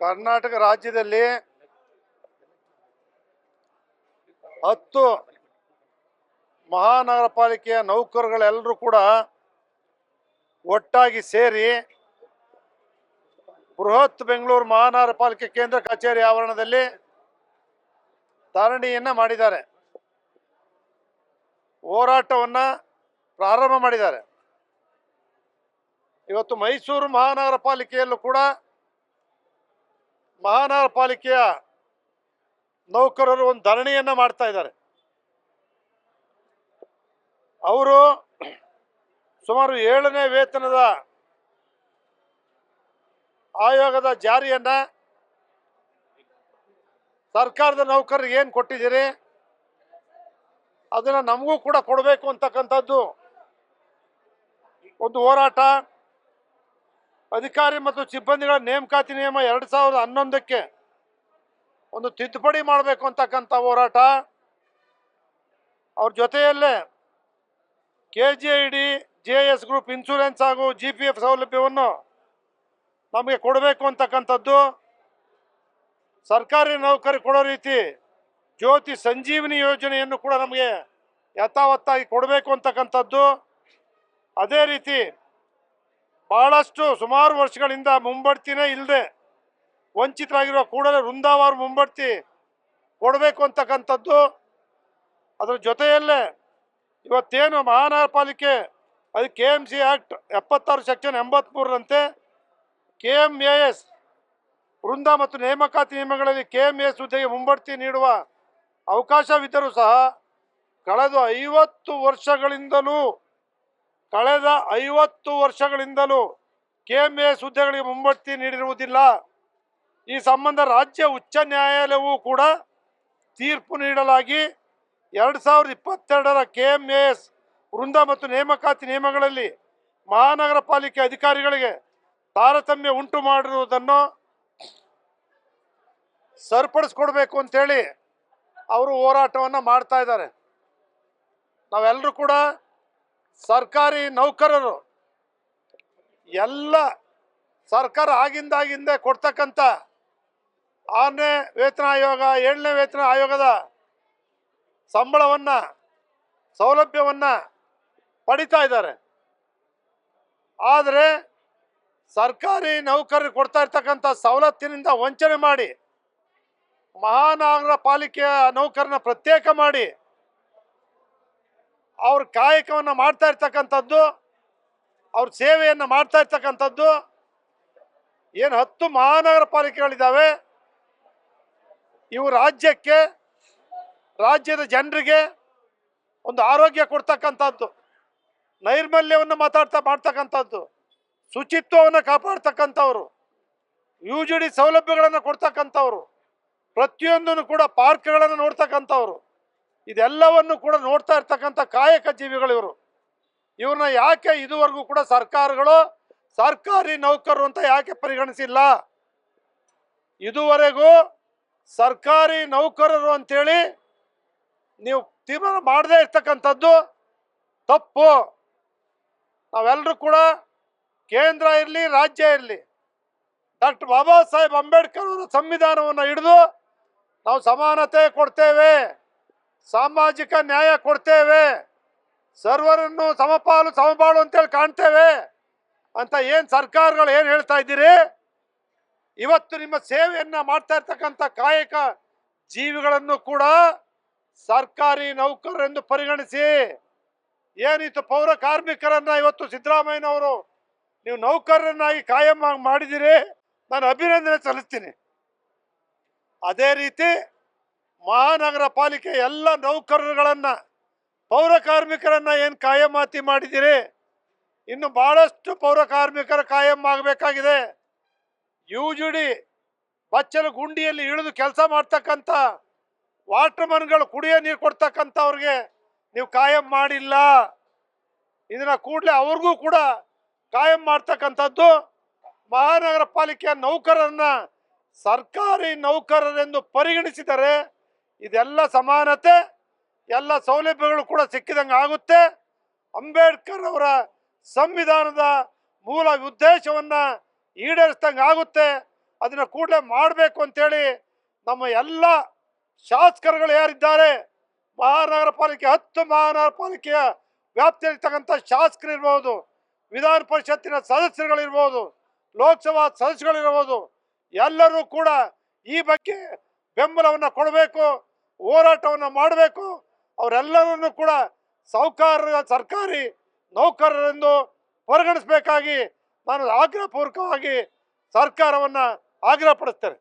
ಕರ್ನಾಟಕ ರಾಜ್ಯದಲ್ಲಿ ಹತ್ತು ಮಹಾನಗರ ಪಾಲಿಕೆಯ ನೌಕರಗಳೆಲ್ಲರೂ ಕೂಡ ಒಟ್ಟಾಗಿ ಸೇರಿ ಬೃಹತ್ ಬೆಂಗಳೂರು ಮಹಾನಗರ ಪಾಲಿಕೆ ಕೇಂದ್ರ ಕಚೇರಿ ಆವರಣದಲ್ಲಿ ಧಾರಣಿಯನ್ನ ಮಾಡಿದ್ದಾರೆ. ಹೋರಾಟವನ್ನು ಪ್ರಾರಂಭ ಮಾಡಿದ್ದಾರೆ. ಇವತ್ತು ಮೈಸೂರು ಮಹಾನಗರ ಪಾಲಿಕೆಯಲ್ಲೂ ಕೂಡ ಮಹಾನಗರ ಪಾಲಿಕೆಯ ನೌಕರರು ಒಂದು ಧರಣಿಯನ್ನು ಮಾಡ್ತಾ ಇದ್ದಾರೆ. ಅವರು ಸುಮಾರು ಏಳನೇ ವೇತನದ ಆಯೋಗದ ಜಾರಿಯನ್ನು ಸರ್ಕಾರದ ನೌಕರರಿಗೆ ಏನು ಕೊಟ್ಟಿದ್ದೀರಿ? ಅದನ್ನು ನಮಗೂ ಕೂಡ ಕೊಡಬೇಕು ಅಂತಕ್ಕಂಥದ್ದು ಒಂದು ಹೋರಾಟ. ಅಧಿಕಾರಿ ಮತ್ತು ಸಿಬ್ಬಂದಿಗಳ ನೇಮಕಾತಿ ನಿಯಮ ಎರಡು ಸಾವಿರದ ಹನ್ನೊಂದಕ್ಕೆ ಒಂದು ತಿದ್ದುಪಡಿ ಮಾಡಬೇಕು ಅಂತಕ್ಕಂಥ ಹೋರಾಟ. ಅವ್ರ ಜೊತೆಯಲ್ಲೇ K G I D J S group insurance ಹಾಗೂ ಜಿ ಪಿ ಎಫ್ ಸೌಲಭ್ಯವನ್ನು ನಮಗೆ ಕೊಡಬೇಕು ಅಂತಕ್ಕಂಥದ್ದು. ಸರ್ಕಾರಿ ನೌಕರಿ ಕೊಡೋ ರೀತಿ ಜ್ಯೋತಿ ಸಂಜೀವಿನಿ ಯೋಜನೆಯನ್ನು ಕೂಡ ನಮಗೆ ಯಥಾವತ್ತಾಗಿ ಕೊಡಬೇಕು ಅಂತಕ್ಕಂಥದ್ದು. ಅದೇ ರೀತಿ ಬಹಳಷ್ಟು ಸುಮಾರು ವರ್ಷಗಳಿಂದ ಮುಂಬಡ್ತಿನೇ ಇಲ್ಲದೆ ವಂಚಿತರಾಗಿರುವ ಕೂಡಲೇ ವೃಂದಾವಾರ ಮುಂಬಡ್ತಿ ಕೊಡಬೇಕು ಅಂತಕ್ಕಂಥದ್ದು. ಅದರ ಜೊತೆಯಲ್ಲೇ ಇವತ್ತೇನು ಮಹಾನಗರ ಪಾಲಿಕೆ ಅದು ಕೆ ಎಂ ಸಿ ಆ್ಯಕ್ಟ್ ಎಪ್ಪತ್ತಾರು ಸೆಕ್ಷನ್ ಎಂಬತ್ಮೂರರಂತೆ ಕೆ ಎಂ ಎ ಎಸ್ ವೃಂದ ಮತ್ತು ನೇಮಕಾತಿ ನಿಯಮಗಳಲ್ಲಿ ಕೆ ಎಂ ಎಸ್ ಹುದ್ದೆಗೆ ಮುಂಬಡ್ತಿ ನೀಡುವ ಅವಕಾಶವಿದ್ದರೂ ಸಹ ಕಳೆದ ಐವತ್ತು ವರ್ಷಗಳಿಂದಲೂ ಕಳೆದ ಐವತ್ತು ವರ್ಷಗಳಿಂದಲೂ ಕೆಎಂಎ ಹುದ್ದೆಗಳಿಗೆ ಮುಂಬಡ್ತಿ ನೀಡಿರುವುದಿಲ್ಲ. ಈ ಸಂಬಂಧ ರಾಜ್ಯ ಉಚ್ಚ ನ್ಯಾಯಾಲಯವೂ ಕೂಡ ತೀರ್ಪು ನೀಡಲಾಗಿ ಎರಡು ಸಾವಿರದ ಇಪ್ಪತ್ತೆರಡರ ಕೆ ಎಂ ಎಸ್ ವೃಂದ ಮತ್ತು ನೇಮಕಾತಿ ನಿಯಮಗಳಲ್ಲಿ ಮಹಾನಗರ ಪಾಲಿಕೆ ಅಧಿಕಾರಿಗಳಿಗೆ ತಾರತಮ್ಯ ಉಂಟು ಮಾಡಿರುವುದನ್ನು ಸರಿಪಡಿಸ್ಕೊಡ್ಬೇಕು ಅಂತೇಳಿ ಅವರು ಹೋರಾಟವನ್ನು ಮಾಡ್ತಾ ಇದ್ದಾರೆ. ನಾವೆಲ್ಲರೂ ಕೂಡ ಸರ್ಕಾರಿ ನೌಕರರು ಎಲ್ಲ ಸರ್ಕಾರ ಆಗಿಂದಾಗಿಂದೆ ಕೊಡ್ತಕ್ಕಂಥ ಆರನೇ ವೇತನ ಆಯೋಗ, ಏಳನೇ ವೇತನ ಆಯೋಗದ ಸಂಬಳವನ್ನು, ಸೌಲಭ್ಯವನ್ನು ಪಡಿತಾ ಇದ್ದಾರೆ. ಆದರೆ ಸರ್ಕಾರಿ ನೌಕರರು ಕೊಡ್ತಾ ಇರ್ತಕ್ಕಂಥ ಸವಲತ್ತಿನಿಂದ ವಂಚನೆ ಮಾಡಿ, ಮಹಾನಗರ ಪಾಲಿಕೆಯ ನೌಕರನ ಪ್ರತ್ಯೇಕ ಮಾಡಿ ಅವ್ರ ಕಾಯಕವನ್ನು ಮಾಡ್ತಾ ಇರ್ತಕ್ಕಂಥದ್ದು, ಅವ್ರ ಸೇವೆಯನ್ನು ಮಾಡ್ತಾ ಇರ್ತಕ್ಕಂಥದ್ದು, ಏನು ಹತ್ತು ಮಹಾನಗರ ಪಾಲಿಕೆಗಳಿದ್ದಾವೆ ಇವು ರಾಜ್ಯಕ್ಕೆ, ರಾಜ್ಯದ ಜನರಿಗೆ ಒಂದು ಆರೋಗ್ಯ ಕೊಡ್ತಕ್ಕಂಥದ್ದು, ನೈರ್ಮಲ್ಯವನ್ನು ಮಾತಾಡ್ತಾ ಮಾಡ್ತಕ್ಕಂಥದ್ದು, ಶುಚಿತ್ವವನ್ನು ಕಾಪಾಡ್ತಕ್ಕಂಥವ್ರು ಯು ಜಿ ಡಿ ಸೌಲಭ್ಯಗಳನ್ನು ಕೊಡ್ತಕ್ಕಂಥವ್ರು, ಪ್ರತಿಯೊಂದನ್ನು ಕೂಡ ಪಾರ್ಕ್ಗಳನ್ನು ನೋಡ್ತಕ್ಕಂಥವ್ರು. ಇದೆಲ್ಲವನ್ನು ಕೂಡ ನೋಡ್ತಾ ಇರ್ತಕ್ಕಂಥ ಕಾಯಕ ಜೀವಿಗಳು ಇವರು. ಇವ್ರನ್ನ ಯಾಕೆ ಇದುವರೆಗೂ ಕೂಡ ಸರ್ಕಾರಗಳು ಸರ್ಕಾರಿ ನೌಕರರು ಅಂತ ಯಾಕೆ ಪರಿಗಣಿಸಿಲ್ಲ? ಇದುವರೆಗೂ ಸರ್ಕಾರಿ ನೌಕರರು ಅಂತೇಳಿ ನೀವು ತೀರ್ಮಾನ ಮಾಡದೇ ಇರ್ತಕ್ಕಂಥದ್ದು ತಪ್ಪು. ನಾವೆಲ್ಲರೂ ಕೂಡ ಕೇಂದ್ರ ಇರಲಿ, ರಾಜ್ಯ ಇರಲಿ, ಡಾಕ್ಟರ್ ಬಾಬಾ ಸಾಹೇಬ್ ಅಂಬೇಡ್ಕರ್ ಅವರ ಸಂವಿಧಾನವನ್ನು ಹಿಡಿದು ನಾವು ಸಮಾನತೆ ಕೊಡ್ತೇವೆ. ಸಾಮಾಜಿಕ ನ್ಯಾಯ ಕೊಡ್ತೇವೆ. ಸರ್ವರನ್ನು ಸಮಪಾಲು ಸಮಬಾಳು ಅಂತೇಳಿ ಕಾಣ್ತೇವೆ. ಅಂತ ಏನು ಸರ್ಕಾರಗಳು ಏನು ಹೇಳ್ತಾ ಇದ್ದೀರಿ? ಇವತ್ತು ನಿಮ್ಮ ಸೇವೆಯನ್ನು ಮಾಡ್ತಾ ಇರ್ತಕ್ಕಂಥ ಕಾಯಕ ಜೀವಿಗಳನ್ನು ಕೂಡ ಸರ್ಕಾರಿ ನೌಕರರೆಂದು ಪರಿಗಣಿಸಿ. ಏನಿತ್ತು ಪೌರ ಕಾರ್ಮಿಕರನ್ನ ಇವತ್ತು ಸಿದ್ದರಾಮಯ್ಯನವರು ನೀವು ನೌಕರರನ್ನಾಗಿ ಕಾಯಂ ಮಾಡಿದಿರಿ. ನಾನು ಅಭಿನಂದನೆ ಸಲ್ಲಿಸ್ತೀನಿ. ಅದೇ ರೀತಿ ಮಹಾನಗರ ಪಾಲಿಕೆ ಎಲ್ಲ ನೌಕರರುಗಳನ್ನ, ಪೌರ ಕಾರ್ಮಿಕರನ್ನ ಏನು ಕಾಯಮಾತಿ ಮಾಡಿದಿರಿ? ಇನ್ನು ಭಾಳಷ್ಟು ಪೌರ ಕಾರ್ಮಿಕರ ಕಾಯಂ ಆಗಬೇಕಾಗಿದೆ. ಯು ಜಿ ಡಿ ಬಚ್ಚಲು ಗುಂಡಿಯಲ್ಲಿ ಇಳಿದು ಕೆಲಸ ಮಾಡ್ತಕ್ಕಂಥ ವಾಟರ್ಮನ್ಗಳು ಕುಡಿಯೋ ನೀರು ಕೊಡ್ತಕ್ಕಂಥವ್ರಿಗೆ ನೀವು ಕಾಯಂ ಮಾಡಿಲ್ಲ. ಇದನ್ನ ಕೂಡಲೇ ಅವ್ರಿಗೂ ಕೂಡ ಕಾಯಂ ಮಾಡ್ತಕ್ಕಂಥದ್ದು ಮಹಾನಗರ ಪಾಲಿಕೆಯ ನೌಕರರನ್ನ ಸರ್ಕಾರಿ ನೌಕರರೆಂದು ಪರಿಗಣಿಸಿದರೆ ಇದೆಲ್ಲ ಸಮಾನತೆ, ಎಲ್ಲ ಸೌಲಭ್ಯಗಳು ಕೂಡ ಸಿಕ್ಕಿದಂಗೆ ಆಗುತ್ತೆ. ಅಂಬೇಡ್ಕರ್ ಅವರ ಸಂವಿಧಾನದ ಮೂಲ ಉದ್ದೇಶವನ್ನ ಈಡೇರಿಸ್ದಂಗೆ ಆಗುತ್ತೆ. ಅದನ್ನು ಕೂಡಲೇ ಮಾಡಬೇಕು ಅಂತೇಳಿ ನಮ್ಮ ಎಲ್ಲ ಶಾಸಕರುಗಳು ಯಾರಿದ್ದಾರೆ ಮಹಾನಗರ ಪಾಲಿಕೆ ಹತ್ತು ಮಹಾನಗರ ಪಾಲಿಕೆಯ ವ್ಯಾಪ್ತಿಯಲ್ಲಿರ್ತಕ್ಕಂಥ ಶಾಸಕರು ಇರ್ಬೋದು ವಿಧಾನ ಪರಿಷತ್ತಿನ ಸದಸ್ಯರುಗಳಿರ್ಬೋದು, ಲೋಕಸಭಾ ಸದಸ್ಯರುಗಳಿರ್ಬೋದು, ಎಲ್ಲರೂ ಕೂಡ ಈ ಬಗ್ಗೆ ಬೆಂಬಲವನ್ನು ಕೊಡಬೇಕು. ಹೋರಾಟವನ್ನು ಮಾಡಬೇಕು. ಅವರೆಲ್ಲರನ್ನು ಕೂಡ ಸಾಹುಕಾರ ಸರ್ಕಾರಿ ನೌಕರರೆಂದು ಪರಿಗಣಿಸಬೇಕಾಗಿ ನಾನು ಆಗ್ರಹಪೂರ್ವಕವಾಗಿ ಸರ್ಕಾರವನ್ನು ಆಗ್ರಹಪಡಿಸ್ತೇನೆ.